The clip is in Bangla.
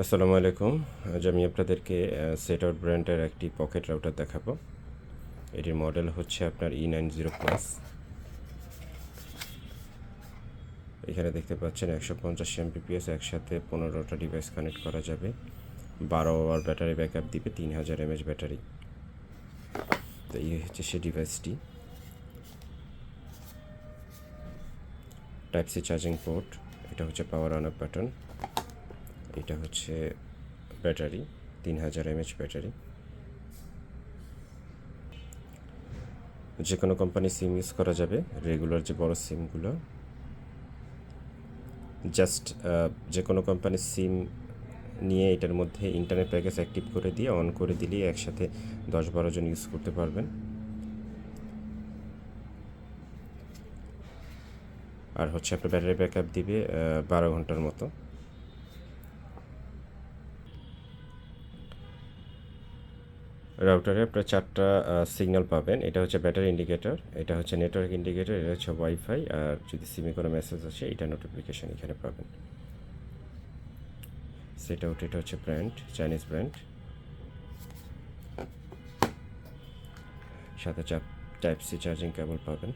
আসসালামু আলাইকুম। আজ আমি আপনাদেরকে সেট আউট ব্র্যান্ডের একটি পকেট রাউটার দেখাবো। এটির মডেল হচ্ছে আপনার ই নাইন জিরো প্লাস এখানে দেখতে পাচ্ছেন একশো পঞ্চাশ এমপিপিএস একসাথে পনেরোটা ডিভাইস কানেক্ট করা যাবে। বারো আওয়ার ব্যাটারি ব্যাকআপ দিবে, তিন হাজার এমএচ ব্যাটারি তো এই হচ্ছে সে ডিভাইসটি টাইপ সি চার্জিং পোর্ট এটা হচ্ছে পাওয়ার অন অফ বাটন এটা হচ্ছে ব্যাটারি, তিন হাজার এমএচ ব্যাটারি। যে কোনো কোম্পানি সিম ইউজ করা যাবে রেগুলার যে বড় সিমগুলো জাস্ট যে কোনো কোম্পানির সিম নিয়ে এটার মধ্যে ইন্টারনেট প্যাকেজ অ্যাক্টিভ করে দিয়ে অন করে দিলেই একসাথে দশ বারো জন ইউজ করতে পারবেন। আর হচ্ছে আপনার ব্যাটারি ব্যাকআপ দিবে বারো ঘণ্টার মতো। রাউটারে আপনার চারটা সিগন্যাল পাবেন। এটা হচ্ছে ব্যাটারি ইন্ডিকেটর এটা হচ্ছে নেটওয়ার্ক ইন্ডিকেটর এটা হচ্ছে ওয়াইফাই আর যদি সিমে কোনো মেসেজ আসে, এটা নোটিফিকেশান এখানে পাবেন। সেট আউট এটা হচ্ছে ব্র্যান্ড চাইনিজ ব্র্যান্ড সাথে চাপ টাইপ সি চার্জিং কেবল পাবেন।